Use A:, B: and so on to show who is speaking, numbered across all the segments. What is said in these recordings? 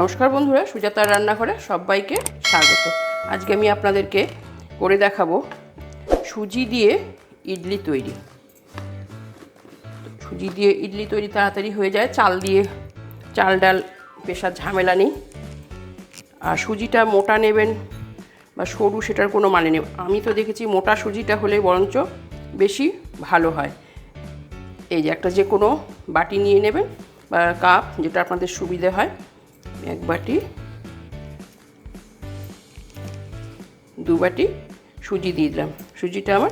A: নমস্কার বন্ধুরা, সুজাতার রান্নাঘরে সবাইকে স্বাগত। আজকে আমি আপনাদেরকে করে দেখাবো সুজি দিয়ে ইডলি তৈরি। সুজি দিয়ে ইডলি তৈরি তাড়াতাড়ি হয়ে যায়, চাল দিয়ে চাল ডাল পেশার ঝামেলা নেই। আর সুজিটা মোটা নেবেন বা সরু সেটার কোনো মানে নেই। আমি তো দেখেছি মোটা সুজিটা হলে বরঞ্চ বেশি ভালো হয়। এই যে একটা যে কোনো বাটি নিয়ে নেবেন বা কাপ, যেটা আপনাদের সুবিধে হয়। এক বাটি দু বাটি সুজি দিয়ে দিলাম। সুজিটা আমার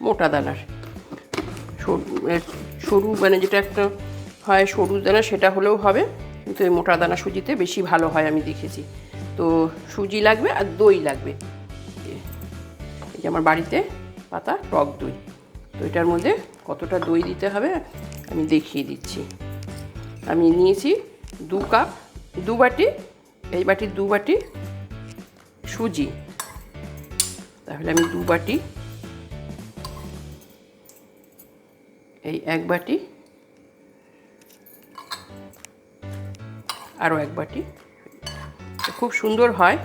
A: মোটা দানার। সরু- মানে যেটা একটা হয় সরু দানা, সেটা হলেও হবে। কিন্তু এই মোটা দানা সুজিতে বেশি ভালো হয় আমি দেখেছি। তো সুজি লাগবে আর দই লাগবে। এই যে আমার বাড়িতে পাতা, টক দই। তো এটার মধ্যে কতটা দই দিতে হবে আমি দেখিয়ে দিচ্ছি। আমি নিয়েছি দু কাপ দু বাটি, এই বাটির দু বাটি সুজি। তাহলে আমি দু বাটি, এই এক বাটি আরও এক বাটি। খুব সুন্দর হয়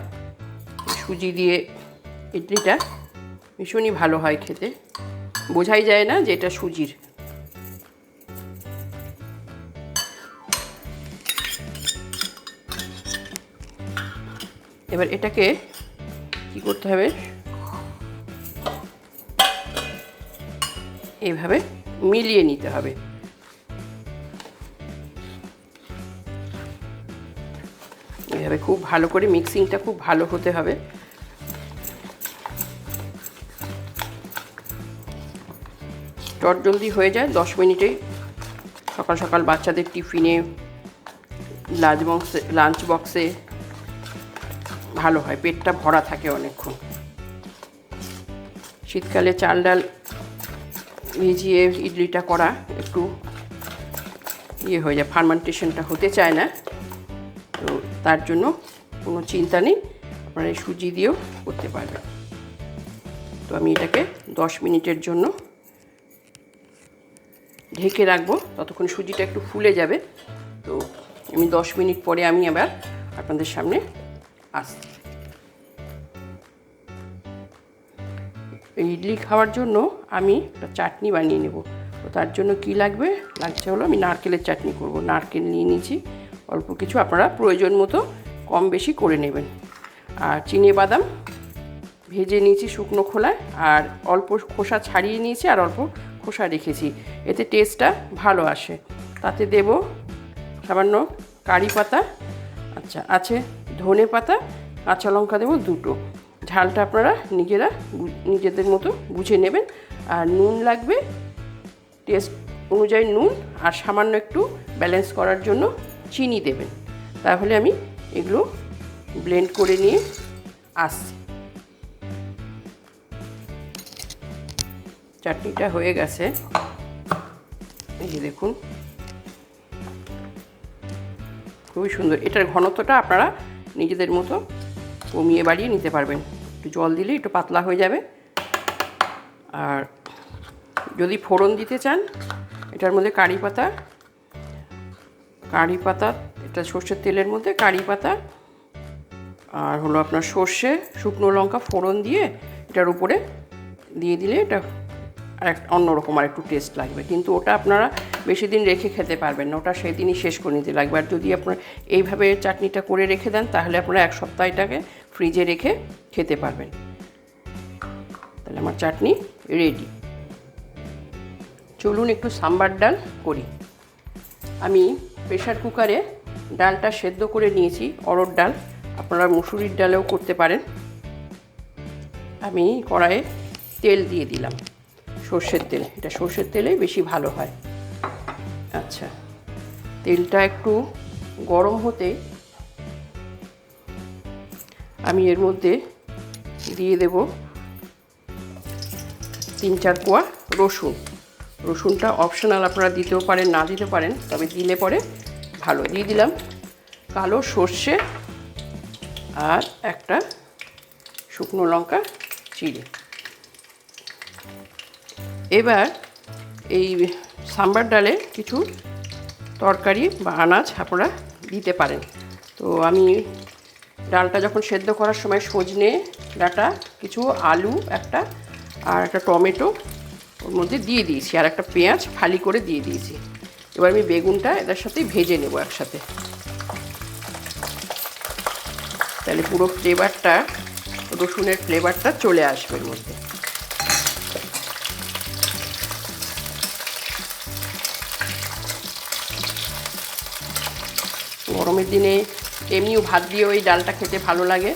A: সুজি দিয়ে ইডলিটা। ভীষণই ভালো হয় খেতে। বোঝাই যায় না যে এটা সুজির এবার এটাকে কি করতে হবে? এইভাবে মিলিয়ে নিতে হবে। এইভাবে খুব ভালো করে মিক্সিংটা খুব ভালো হতে হবে। চট জলদি হয়ে যায়, দশ মিনিটেই সকাল সকাল বাচ্চাদের টিফিনে লাঞ্চ বক্সে লাঞ্চ বক্সে ভালো হয়, পেটটা ভরা থাকে অনেকক্ষণ। শীতকালে চাল ডাল ভিজিয়ে ইডলিটা করা একটু ইয়ে হয়ে যায়, ফার্মেন্টেশনটা হতে চায় না। তো তার জন্য কোনো চিন্তা নেই, আপনারা সুজি দিয়েও করতে পারবেন। তো আমি এটাকে দশ মিনিটের জন্য ঢেকে রাখব, ততক্ষণ সুজিটা একটু ফুলে যাবে। তো আমি দশ মিনিট পরে আমি আবার আপনাদের সামনে আসছি ইডলি খাওয়ার জন্য আমি একটা চাটনি বানিয়ে নেব। তো তার জন্য কি লাগবে? লাগছে হলো আমি নারকেলের চাটনি করব। নারকেল নিয়ে নিয়েছি। অল্প কিছু আপনারা প্রয়োজন মতো কম বেশি করে নেবেন। আর চিনে বাদাম ভেজে নিয়েছি শুকনো খোলায়। আর অল্প খোসা ছাড়িয়ে নিয়েছি আর অল্প খোসা রেখেছি। এতে টেস্টটা ভালো আসে। তাতে দেব সামান্য কারি পাতা। আচ্ছা আছে ধনে পাতা, কাঁচা লঙ্কা দেবো দুটো। ঝালটা আপনারা নিজেরা নিজেদের মতো বুঝে নেবেন। আর নুন লাগবে, টেস্ট অনুযায়ী নুন আর সামান্য একটু ব্যালেন্স করার জন্য চিনি দেবেন। তাহলে আমি এগুলো ব্লেন্ড করে নিয়ে আসছি চাটনিটা হয়ে গেছে। এই যে দেখুন। খুবই সুন্দর। এটার ঘনত্বটা আপনারা নিজেদের মতো কমিয়ে বাড়িয়ে নিতে পারবেন। একটু জল দিলে একটু পাতলা হয়ে যাবে। আর যদি ফোড়ন দিতে চান, এটার মধ্যে কারি পাতা কারি পাতা, এটা সর্ষের তেলের মধ্যে কারি পাতা, আর হলো আপনার সর্ষে, শুকনো লঙ্কা ফোড়ন দিয়ে এটার উপরে দিয়ে দিলে এটা আর এক অন্যরকম আর একটু টেস্ট লাগবে। কিন্তু ওটা আপনারা বেশি দিন রেখে খেতে পারবেন না। ওটা সেই দিনই শেষ করে নিতে লাগবে। আর যদি আপনার এইভাবে চাটনিটা করে রেখে দেন, তাহলে আপনারা এক সপ্তাহ এটাকে ফ্রিজে রেখে খেতে পারবেন। তাহলে আমার চাটনি রেডি চলুন একটু সাম্বার ডাল করি। আমি প্রেশার কুকারে ডালটা সেদ্ধ করে নিয়েছি অরড় ডাল। আপনারা মুসুরির ডালেও করতে পারেন। আমি কড়াইয়ে তেল দিয়ে দিলাম। সর্ষের তেল। এটা সর্ষের তেলেই বেশি ভালো হয়। আচ্ছা। তেলটা একটু গরম হতে আমি এর মধ্যে দিয়ে দেব তিন চার কোয়া রসুন। রসুনটা অপশনাল আপনারা দিতেও পারেন, না দিতে পারেন, তবে দিলে পরে ভালো। দিয়ে দিলাম কালো সর্ষে আর একটা শুকনো লঙ্কা, চিড়ে। এবার এই সাম্বার ডালে কিছু তরকারি বা আনাজ আপনারা দিতে পারেন। তো আমি ডালটা যখন সেদ্ধ করার সময় সজনে ডাটা, কিছু আলু একটা আর একটা টমেটো ওর মধ্যে দিয়ে দিয়েছি আর একটা পেঁয়াজ ফালি করে দিয়ে দিয়েছি। এবার আমি বেগুনটা এটার সাথেই ভেজে নেব একসাথে। তাহলে পুরো ফ্লেভারটা রসুনের ফ্লেভারটা চলে আসবে এর মধ্যে। গরমের দিনে এমনিও ভাত দিয়ে ওই ডালটা খেতে ভালো লাগে।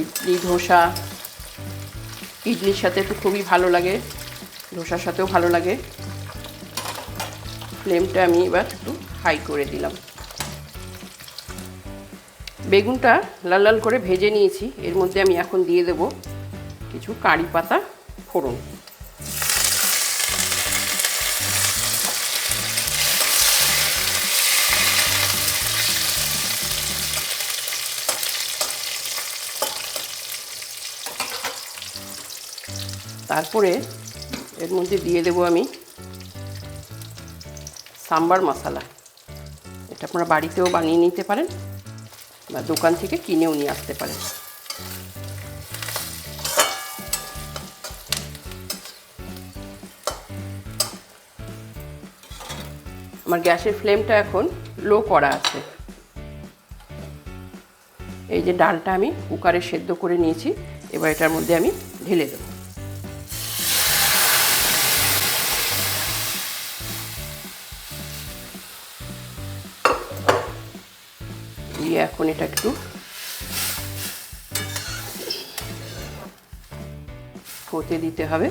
A: ইডলি ধোসা ইডলির সাথে তো খুবই ভালো লাগে, ধোসার সাথেও ভালো লাগে। ফ্লেমটা আমি এবার একটু হাই করে দিলাম। বেগুনটা লাল লাল করে ভেজে নিয়েছি, এর মধ্যে আমি এখন দিয়ে দেব কিছু কারি পাতা ফোড়ন। তারপরে এর মধ্যে দিয়ে দেবো আমি সাম্বার মশলা। এটা আপনারা বাড়িতেও বানিয়ে নিতে পারেন বা দোকান থেকে কিনেও নিয়ে আসতে পারেন। আমার গ্যাসের ফ্লেমটা এখন লো করা আছে। এই যে ডালটা আমি কুকারে সেদ্ধ করে নিয়েছি, এবার এটার মধ্যে আমি ঢেলে দেবো। এখন এটা একটু। হতে দিতে হবে।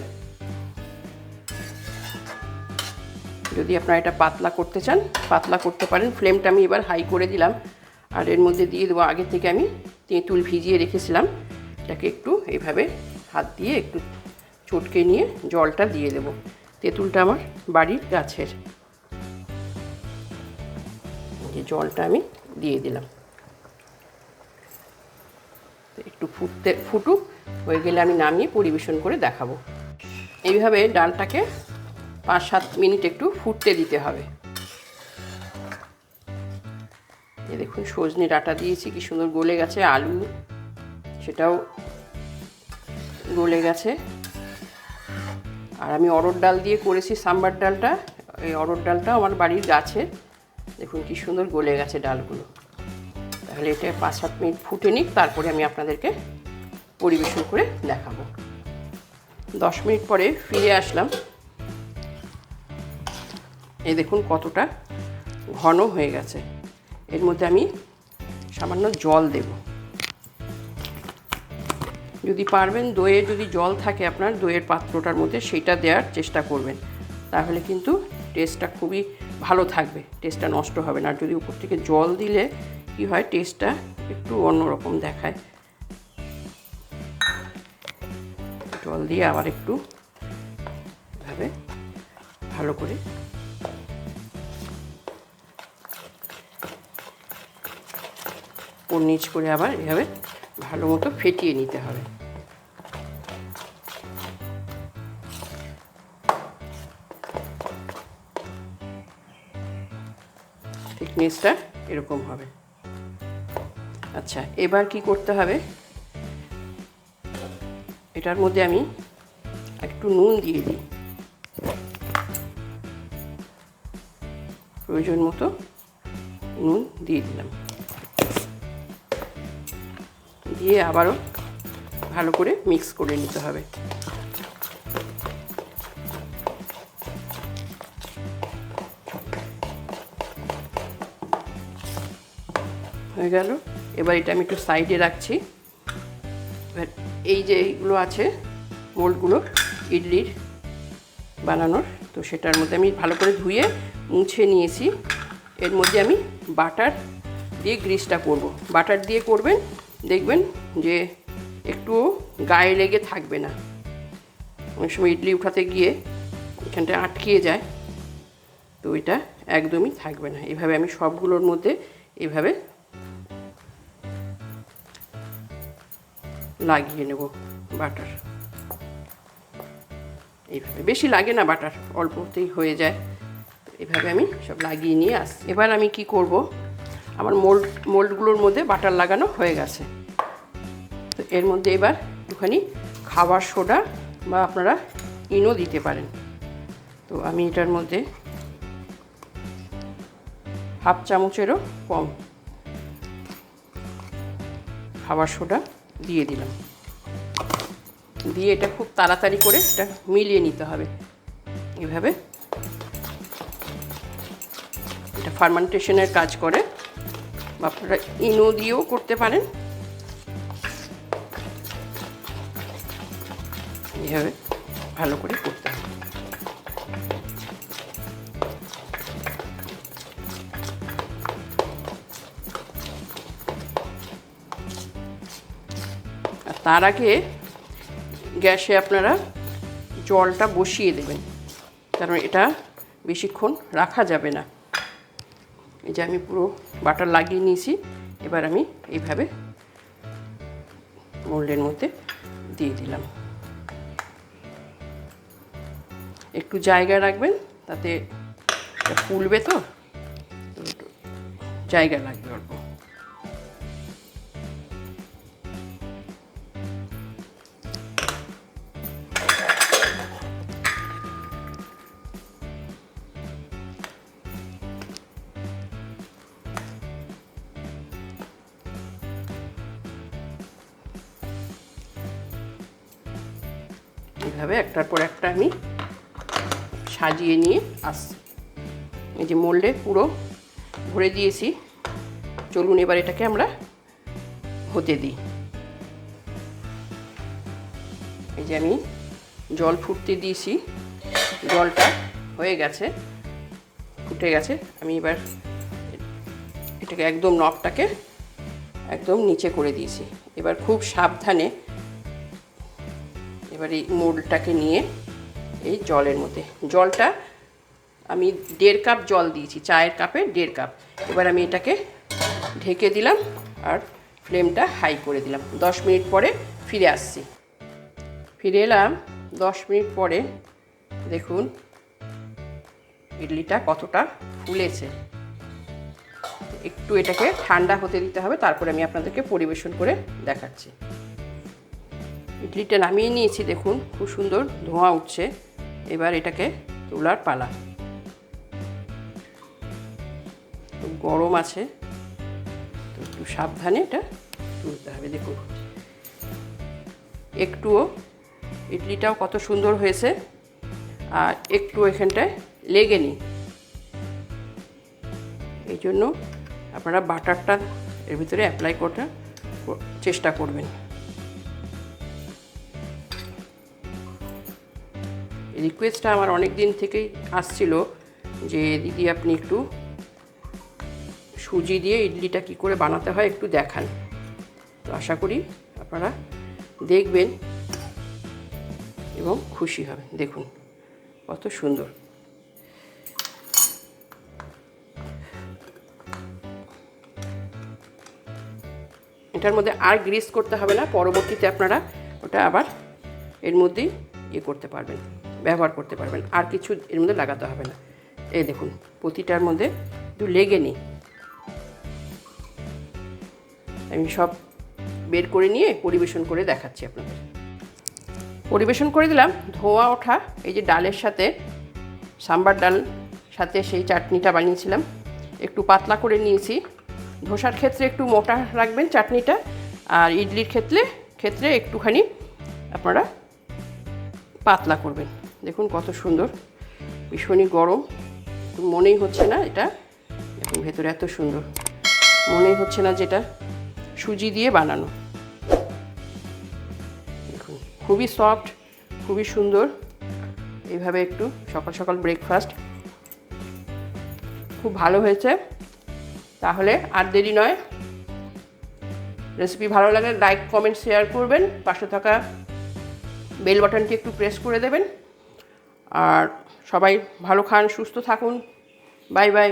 A: যদি আপনারা এটা পাতলা করতে চান, পাতলা করতে পারেন। ফ্লেমটা আমি এবার হাই করে দিলাম। আর এর মধ্যে দিয়ে দেবো, আগে থেকে আমি তেঁতুল ভিজিয়ে রেখেছিলাম। এটাকে একটু এইভাবে হাত দিয়ে একটু চটকে নিয়ে জলটা দিয়ে দেবো। তেঁতুলটা আমার বাড়ির গাছের। যে জলটা আমি দিয়ে দিলাম। একটু ফুটতে ফুটুক, হয়ে গেলে আমি নামিয়ে পরিবেশন করে দেখাবো। এইভাবে ডালটাকে পাঁচ সাত মিনিট একটু ফুটতে দিতে হবে। এ দেখুন, সজনে ডাটা দিয়েছি, কি সুন্দর গলে গেছে আলু। সেটাও গলে গেছে। আর আমি অরড় ডাল দিয়ে করেছি সাম্বার ডালটা। এই অরড় ডালটা আমার বাড়ির গাছে দেখুন, কি সুন্দর গলে গেছে ডালগুলো। তাহলে এটা পাঁচ, সাত মিনিট ফুটে নিক, তারপরে আমি আপনাদেরকে পরিবেশন করে দেখাবো। দশ মিনিট পরে ফিরে আসলাম। এই দেখুন কতটা ঘন হয়ে গেছে। এর মধ্যে আমি সামান্য জল দেব। যদি পারবেন দইয়ে যদি জল থাকে আপনার, দইয়ের পাত্রটার মধ্যে সেটা দেওয়ার চেষ্টা করবেন। তাহলে কিন্তু টেস্টটা খুবই ভালো থাকবে। টেস্টটা নষ্ট হবে না। আর যদি উপর থেকে জল দিলে কি হয়? টেস্টটা একটু অন্যরকম দেখায়। জল দিয়ে আবার একটু ভাবে ভালো করে নিচ করে আবার এভাবে ভালো মতো ফেটিয়ে নিতে হবে। থিকনেসটা এরকম হবে। আচ্ছা এবার কি করতে হবে? এটার মধ্যে আমি একটু নুন দিয়ে দিই। প্রয়োজন মতো নুন দিয়ে দিলাম। দিয়ে আবারও ভালো করে মিক্স করে নিতে হবে। হয়ে গেল। এবার এটা আমি একটু সাইডে রাখছি। এবার এই যে এইগুলো আছে মোল্ডগুলো ইডলির বানানোর, তো সেটার মধ্যে আমি ভালো করে ধুয়ে মুছে নিয়েছি। এর মধ্যে আমি বাটার দিয়ে গ্রিসটা করব। বাটার দিয়ে করবেন, দেখবেন যে একটুও গায়ে লেগে থাকবে না। অনেক সময় ইডলি উঠাতে গিয়ে এখানটা আটকিয়ে যায়, তো এটা একদমই থাকবে না। এভাবে আমি সবগুলোর মধ্যে এভাবে লাগিয়ে নেব বাটার। এইভাবে। বেশি লাগে না বাটার, অল্পতেই হয়ে যায়। এভাবে আমি সব লাগিয়ে নিয়ে আস এবার আমি কি করব? আমার মোল্ড, মোল্ডগুলোর মধ্যে বাটার লাগানো হয়ে গেছে। তো এর মধ্যে এবার একটুখানি খাবার সোডা বা আপনারা ইনো দিতে পারেন। তো আমি এটার মধ্যে হাফ চামচেরও কম খাবার সোডা দিয়ে দিলাম। দিয়ে এটা খুব তাড়াতাড়ি করে এটা মিলিয়ে নিতে হবে। এভাবে এটা ফার্মান্টেশনের কাজ করে। আপনারা ইনো দিয়েও করতে পারেন। এভাবে ভালো করে করতে হবে। তার আগে গ্যাসে আপনারা জলটা বসিয়ে দেবেন কারণ এটা বেশিক্ষণ রাখা যাবে না। এই যে আমি পুরো বাটার লাগিয়ে নিয়েছি, এবার আমি এইভাবে মোল্ডের মধ্যে দিয়ে দিলাম। একটু জায়গা রাখবেন, তাতে ফুলবে তো জায়গা লাগবে অল্প। এইভাবে একটার পর একটা আমি সাজিয়ে নিয়ে আসছি এই যে মোল্ডে পুরো ভরে দিয়েছি। চলুন এবার এটাকে আমরা হতে দিই। এই যে আমি জল ফুটতে দিয়েছি। জলটা হয়ে গেছে, ফুটে গেছে। আমি এবার এটাকে একদম নখটাকে একদম নিচে করে দিয়েছি। এবার খুব সাবধানে এবার এই মোল্ডটাকে নিয়ে এই জলের মধ্যে। জলটা আমি দেড় কাপ জল দিয়েছি, চায়ের কাপে দেড় কাপ। এবার আমি এটাকে ঢেকে দিলাম আর ফ্লেমটা হাই করে দিলাম। দশ মিনিট পরে ফিরে আসছি। ফিরে এলাম, দশ মিনিট পরে দেখুন ইডলিটা কতটা ফুলেছে। একটু এটাকে ঠান্ডা হতে দিতে হবে, তারপরে আমি আপনাদেরকে পরিবেশন করে দেখাচ্ছি। ইডলিটা নামিয়ে নিয়েছি, দেখুন, খুব সুন্দর ধোঁয়া উঠছে। এবার এটাকে তোলার পালা। গরম আছে, তো একটু সাবধানে এটা তুলতে হবে, দেখুন। একটুও ইডলিটাও কত সুন্দর হয়েছে, আর একটু এখানটায় লেগে নি। এই জন্য আপনারা বাটারটা এর ভিতরে অ্যাপ্লাই করতে চেষ্টা করবেন। রিকোয়েস্টটা আমার অনেক দিন থেকেই আসছিল যে, দিদি, আপনি একটু সুজি দিয়ে ইডলিটা কি করে বানাতে হয় একটু দেখান। তো আশা করি আপনারা দেখবেন এবং খুশি হবেন। দেখুন, কত সুন্দর। এটার মধ্যে আর গ্রিস করতে হবে না, পরবর্তীতে আপনারা ওটা আবার এর মধ্যেই ইয়ে করতে পারবেন। ব্যবহার করতে পারবেন। আর কিছু এর মধ্যে লাগাতে হবে না। এই দেখুন, প্রতিটার মধ্যে একটু লেগে নিই। আমি সব বের করে নিয়ে পরিবেশন করে দেখাচ্ছি আপনাদের। পরিবেশন করে দিলাম, ধোঁয়া ওঠা, এই যে ডালের সাথে সাম্বার ডাল সাথে সেই চাটনিটা বানিয়েছিলাম। একটু পাতলা করে নিয়েছি। ধোসার ক্ষেত্রে একটু মোটা রাখবেন চাটনিটা। আর ইডলির ক্ষেত্রে ক্ষেত্রে একটুখানি আপনারা পাতলা করবেন। দেখুন কত সুন্দর। ভীষণই গরম। মনেই হচ্ছে না এটা। এখন ভেতরে এত সুন্দর। মনেই হচ্ছে না যেটা সুজি দিয়ে বানানো। দেখুন, খুবই সফট খুবই সুন্দর। এইভাবে একটু সকাল সকাল ব্রেকফাস্ট খুব ভালো হয়েছে। তাহলে আর দেরি নয়। রেসিপি ভালো লাগলে লাইক কমেন্ট শেয়ার করবেন। পাশে থাকা বেল বাটনটি একটু প্রেস করে দেবেন। আর সবাই ভালো খান সুস্থ থাকুন। Bye bye.